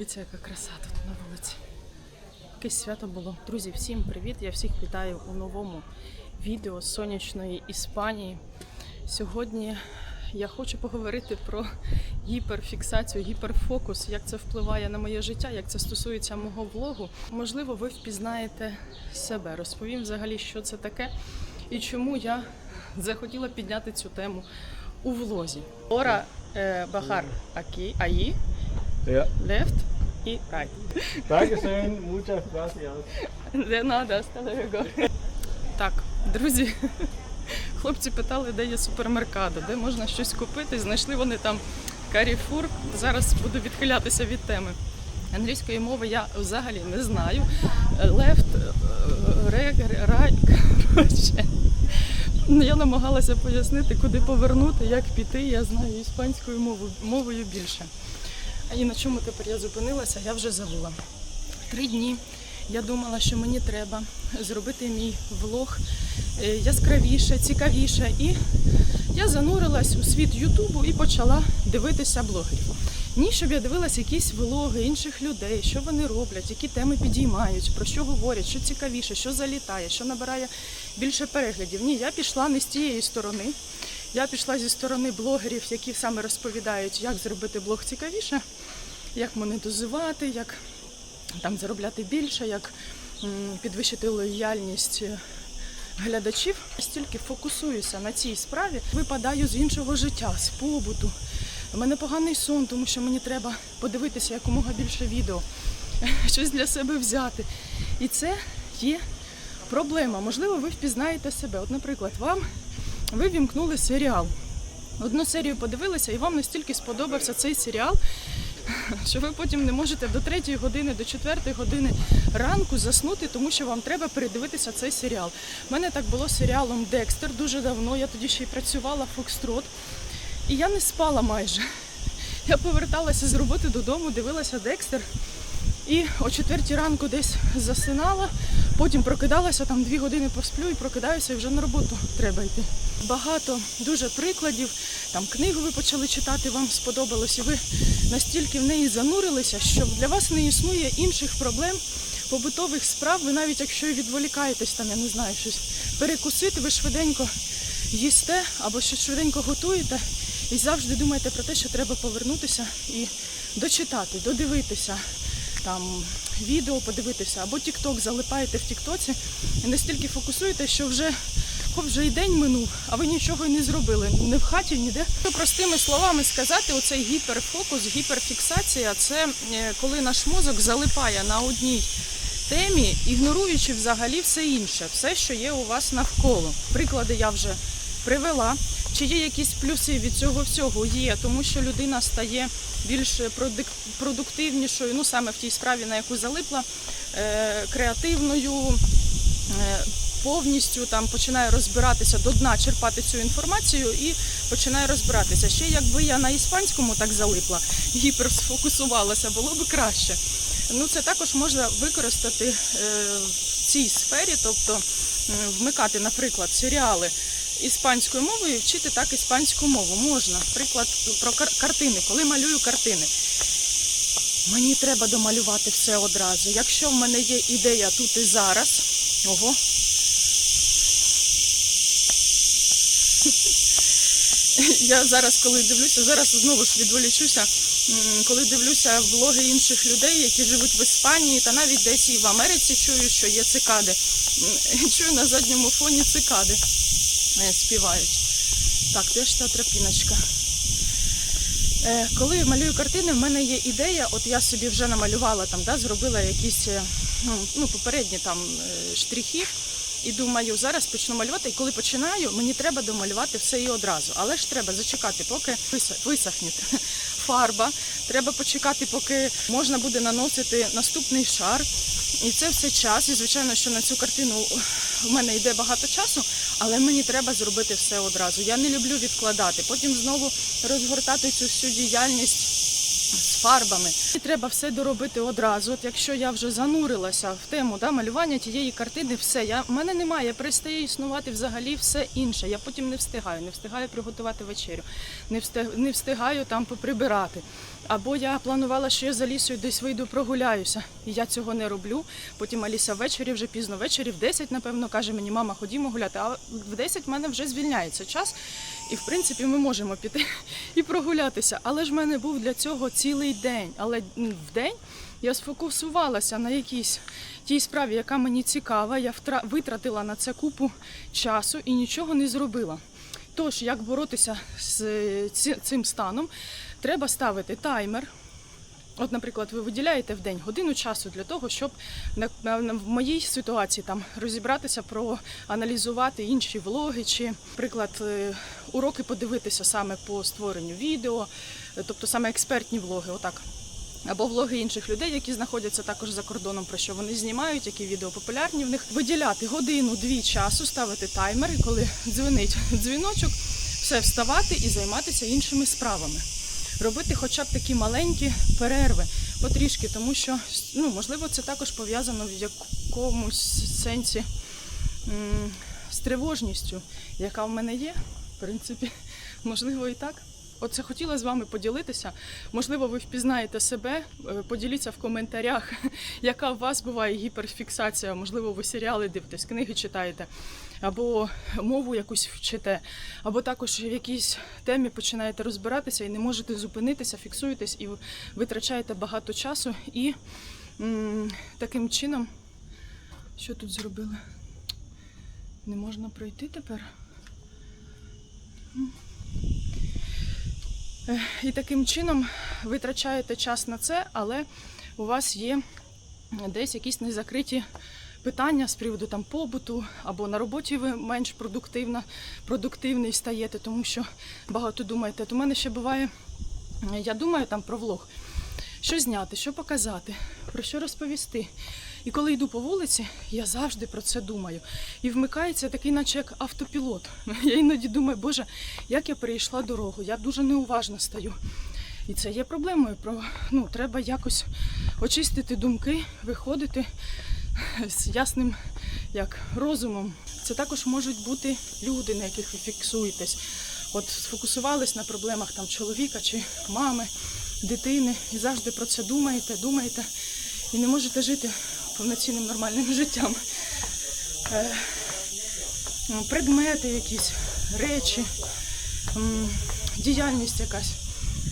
Дивіться, яка краса тут на вулиці. Якесь свято було. Друзі, всім привіт! Я всіх вітаю у новому відео з сонячної Іспанії. Сьогодні я хочу поговорити про гіперфіксацію, гіперфокус, як це впливає на моє життя, як це стосується мого влогу. Можливо, ви впізнаєте себе. Розповім взагалі, що це таке і чому я захотіла підняти цю тему у влозі. Ора е, Бахар Акі, Аї, Ja, left і right. Dankeschön, muchas gracias. De nada, hasta luego. Так, друзі, хлопці питали, де є супермеркадо, де можна щось купити. Знайшли вони там Carrefour. Зараз буду відхилятися від теми. Англійської мови я взагалі не знаю. Left, ре, рай, коротше. Я намагалася пояснити, куди повернути, як піти. Я знаю іспанською мовою більше. І на чому тепер я зупинилася, я вже забула. Три дні я думала, що мені треба зробити мій влог е, яскравіше, цікавіше. І я занурилась у світ Ютубу і почала дивитися блогерів. Ні, щоб я дивилася якісь влоги інших людей, що вони роблять, які теми підіймають, про що говорять, що цікавіше, що залітає, що набирає більше переглядів. Ні, я пішла не з тієї сторони. Я пішла зі сторони блогерів, які саме розповідають, як зробити блог цікавіше, як монетизувати, як там заробляти більше, як підвищити лояльність е, глядачів. Стільки фокусуюся на цій справі, випадаю з іншого життя, з побуту. У мене поганий сон, тому що мені треба подивитися якомога більше відео, щось для себе взяти. І це є проблема. Можливо, ви впізнаєте себе. От, наприклад, вам ви вімкнули серіал. Одну серію подивилися, і вам настільки сподобався цей серіал, що ви потім не можете до 3 години, до 4 години ранку заснути, тому що вам треба передивитися цей серіал. У мене так було з серіалом Декстер дуже давно. Я тоді ще й працювала Фокстрот. І я не спала майже. Я поверталася з роботи додому, дивилася Декстер. І о четвертій ранку десь засинала, потім прокидалася, там дві години посплю і прокидаюся, і вже на роботу треба йти. Багато дуже прикладів. Там книгу ви почали читати, вам сподобалось, і ви настільки в неї занурилися, що для вас не існує інших проблем, побутових справ. Ви навіть якщо відволікаєтесь, там я не знаю, щось перекусити, ви швиденько їсте або щось швиденько готуєте і завжди думаєте про те, що треба повернутися і дочитати, додивитися там відео подивитися, або Тікток залипаєте в Тіктоці і настільки фокусуєте, що вже хоп, вже і день минув, а ви нічого не зробили. Не в хаті, ніде. Простими словами сказати, оцей гіперфокус, гіперфіксація це е, коли наш мозок залипає на одній темі, ігноруючи взагалі все інше, все, що є у вас навколо. Приклади я вже привела. Чи є якісь плюси від цього всього? Є, тому що людина стає більш продуктивнішою, ну саме в тій справі, на яку залипла, е, креативною, е, повністю там починає розбиратися до дна, черпати цю інформацію і починає розбиратися. Ще якби я на іспанському так залипла, гіперсфокусувалася, було б краще. Ну, це також можна використати е, в цій сфері, тобто вмикати, наприклад, серіали іспанською мовою і вчити так іспанську мову. Можна. Приклад про кар- картини. Коли малюю картини, мені треба домалювати все одразу. Якщо в мене є ідея тут і зараз, ого. Я зараз, коли дивлюся, зараз знову ж відволічуся, коли дивлюся влоги інших людей, які живуть в Іспанії, та навіть десь і в Америці чую, що є цикади. Чую на задньому фоні цикади співають. Так, теж та тропіночка? Е, Коли малюю картини, в мене є ідея, от я собі вже намалювала там, да, зробила якісь е, ну, ну, попередні там е, штрихи. І думаю, зараз почну малювати, і коли починаю, мені треба домалювати все і одразу. Але ж треба зачекати, поки висохне фарба. Треба почекати, поки можна буде наносити наступний шар. І це все час. І звичайно, що на цю картину в мене йде багато часу, але мені треба зробити все одразу. Я не люблю відкладати. Потім знову розгортати цю всю діяльність з фарбами. І треба все доробити одразу. От якщо я вже занурилася в тему да, малювання тієї картини, все, я, в мене немає, перестає існувати взагалі все інше. Я потім не встигаю, не встигаю приготувати вечерю, не встигаю, не встигаю там поприбирати. Або я планувала, що я за лісою десь вийду прогуляюся, і я цього не роблю. Потім Аліса ввечері, вже пізно ввечері, в 10, напевно, каже мені, мама, ходімо гуляти. А в 10 в мене вже звільняється час, і в принципі ми можемо піти і прогулятися. Але ж в мене був для цього цілий день. Але в день я сфокусувалася на якійсь тій справі, яка мені цікава. Я витратила на це купу часу і нічого не зробила. Тож, як боротися з е, цим станом, треба ставити таймер. От, наприклад, ви виділяєте в день годину часу для того, щоб в моїй ситуації там розібратися, проаналізувати інші влоги, чи, наприклад, е, уроки подивитися саме по створенню відео, е, тобто саме експертні влоги, отак. Або влоги інших людей, які знаходяться також за кордоном, про що вони знімають, які відео популярні в них. Виділяти годину-дві часу, ставити таймер, і коли дзвонить дзвіночок, все вставати і займатися іншими справами. Робити хоча б такі маленькі перерви, потрішки, тому що ну, можливо це також пов'язано в якомусь сенсі з тривожністю, яка в мене є. В принципі, можливо, і так. Оце хотіла з вами поділитися. Можливо, ви впізнаєте себе. Е, Поділіться в коментарях, яка у вас буває гіперфіксація. Можливо, ви серіали дивитесь, книги читаєте, або мову якусь вчите, або також в якійсь темі починаєте розбиратися і не можете зупинитися, фіксуєтесь і витрачаєте багато часу. І м, таким чином, що тут зробили? Не можна пройти тепер. І таким чином витрачаєте час на це, але у вас є десь якісь незакриті питання з приводу там побуту, або на роботі ви менш продуктивна, продуктивний стаєте, тому що багато думаєте. От у мене ще буває, я думаю там про влог, що зняти, що показати, про що розповісти. І коли йду по вулиці, я завжди про це думаю. І вмикається такий, наче як автопілот. Я іноді думаю, боже, як я перейшла дорогу, я дуже неуважно стаю. І це є проблемою. Про, ну, треба якось очистити думки, виходити з ясним як, розумом. Це також можуть бути люди, на яких ви фіксуєтесь. От сфокусувались на проблемах там чоловіка чи мами, дитини, і завжди про це думаєте, думаєте, і не можете жити повноцінним нормальним життям. Е, ну, предмети якісь, речі, діяльність якась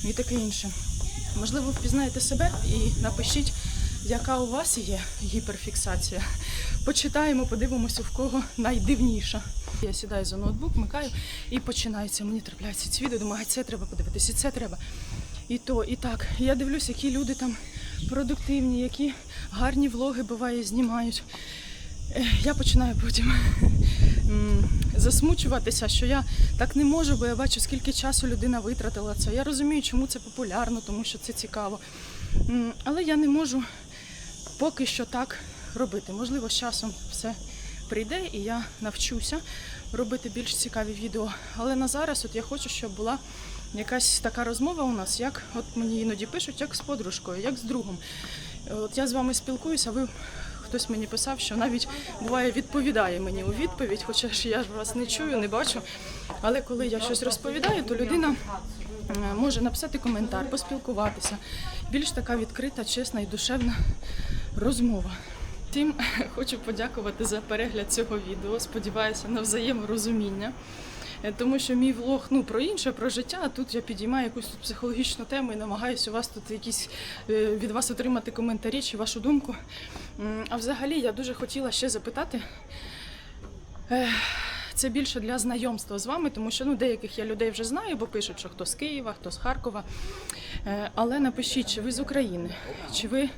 і таке інше. Можливо, впізнаєте себе і напишіть, яка у вас є гіперфіксація. Почитаємо, подивимося, в кого найдивніша. Я сідаю за ноутбук, вмикаю і починається. Мені трапляються ці відео, думаю, «А це треба подивитися, це треба. І то, і так. Я дивлюсь, які люди там продуктивні, які гарні влоги буває знімають. Е, Я починаю потім засмучуватися, що я так не можу, бо я бачу, скільки часу людина витратила це. Я розумію, чому це популярно, тому що це цікаво. Але я не можу поки що так робити. Можливо, з часом все прийде і я навчуся робити більш цікаві відео. Але на зараз от я хочу, щоб була якась така розмова у нас, як от мені іноді пишуть, як з подружкою, як з другом. От я з вами спілкуюся, ви хтось мені писав, що навіть буває відповідає мені у відповідь, хоча ж я ж вас не чую, не бачу. Але коли я щось розповідаю, то людина е, може написати коментар, поспілкуватися. Більш така відкрита, чесна і душевна розмова. Тим хочу подякувати за перегляд цього відео. Сподіваюся на взаєморозуміння. Е, Тому що мій влог ну про інше, про життя. Тут я підіймаю якусь психологічну тему і намагаюся у вас тут якісь е, від вас отримати коментарі чи вашу думку. А взагалі я дуже хотіла ще запитати. Це більше для знайомства з вами, тому що ну деяких я людей вже знаю, бо пишуть, що хто з Києва, хто з Харкова. Е, Але напишіть, чи ви з України, чи ви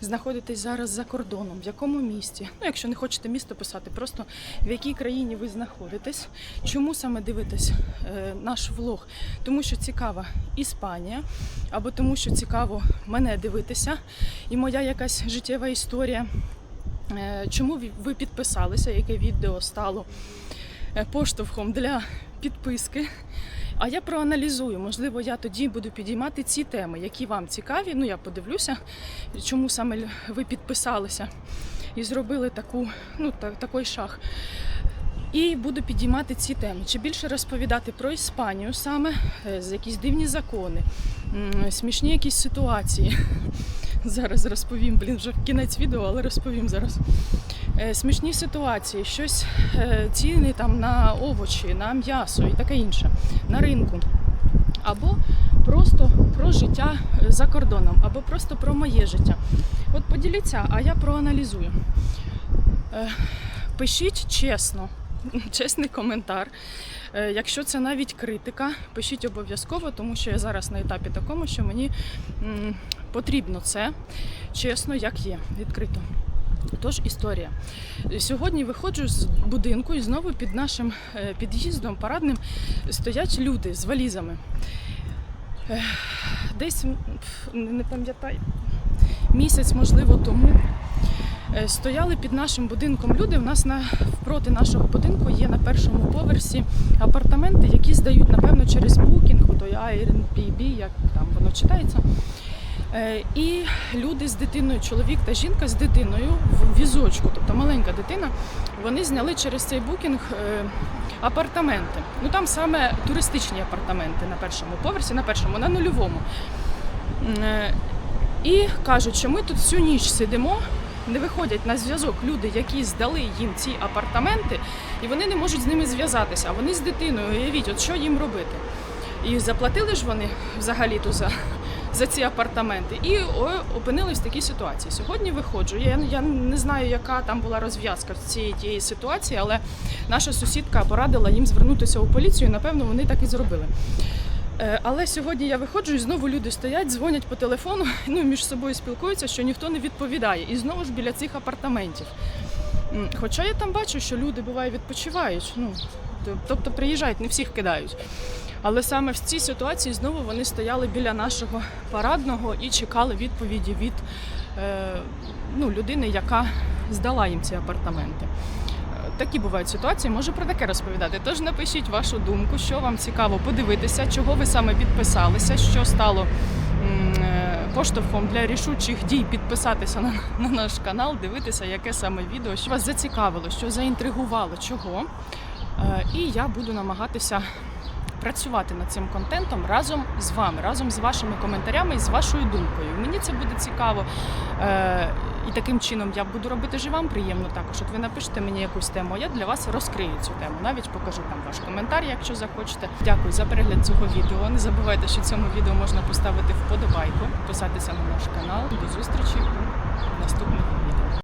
знаходитесь зараз за кордоном, в якому місті. Ну, якщо не хочете місто писати, просто в якій країні ви знаходитесь, чому саме дивитесь е, наш влог? Тому що цікава Іспанія, або тому, що цікаво мене дивитися, і моя якась життєва історія. Е, Чому ви- підписалися, яке відео стало поштовхом для підписки? А я проаналізую, можливо, я тоді буду підіймати ці теми, які вам цікаві. Ну, я подивлюся, чому саме ви підписалися і зробили таку, ну, та, такий шаг. І буду підіймати ці теми. Чи більше розповідати про Іспанію саме, е, якісь дивні закони, смішні якісь ситуації. Зараз розповім, блін, вже кінець відео, але розповім зараз. Е, Смішні ситуації, щось е, ціни там на овочі, на м'ясо і таке інше на ринку. Або просто про життя е, за кордоном, або просто про моє життя. От поділіться, а я проаналізую. Пишіть чесно, чесний коментар. Е, Якщо це навіть критика, пишіть обов'язково, тому що я зараз на етапі такому, що мені потрібно це чесно, як є, відкрито. Тож історія. Сьогодні виходжу з будинку і знову під нашим е, під'їздом парадним стоять люди з валізами. Е, Десь не пам'ятаю, місяць, можливо, тому стояли під нашим будинком люди. У нас на впроти нашого будинку є на першому поверсі апартаменти, які здають, напевно, через Booking, той Airbnb, як там воно читається. Е, І люди з дитиною, чоловік та жінка з дитиною в візочку, тобто маленька дитина, вони зняли через цей букінг е, апартаменти. Ну там саме туристичні апартаменти на першому поверсі, на першому, на нульовому. Е, І кажуть, що ми тут всю ніч сидимо. Не виходять на зв'язок люди, які здали їм ці апартаменти, і вони не можуть з ними зв'язатися. А вони з дитиною, уявіть, от що їм робити. І заплатили ж вони взагалі-то за, за ці апартаменти. І опинились в такій ситуації. Сьогодні виходжу. Я, я не знаю, яка там була розв'язка в цієї тієї ситуації, але наша сусідка порадила їм звернутися у поліцію. і, Напевно, вони так і зробили. Е, Але сьогодні я виходжу і знову люди стоять, дзвонять по телефону, ну між собою спілкуються, що ніхто не відповідає. І знову ж біля цих апартаментів. Хоча я там бачу, що люди буває відпочивають. Ну тобто приїжджають, не всіх кидають. Але саме в цій ситуації знову вони стояли біля нашого парадного і чекали відповіді від е, ну, людини, яка здала їм ці апартаменти. Е, Такі бувають ситуації, можу про таке розповідати. Тож напишіть вашу думку, що вам цікаво подивитися, чого ви саме підписалися, що стало е, поштовхом для рішучих дій підписатися на, на наш канал, дивитися, яке саме відео, що вас зацікавило, що заінтригувало, чого. Е, І я буду намагатися працювати над цим контентом разом з вами, разом з вашими коментарями і з вашою думкою. Мені це буде цікаво. І таким чином я буду робити же вам приємно також. От ви напишете мені якусь тему, я для вас розкрию цю тему. Навіть покажу там ваш коментар, якщо захочете. Дякую за перегляд цього відео. Не забувайте, що цьому відео можна поставити вподобайку, підписатися на наш канал. До зустрічі у наступних.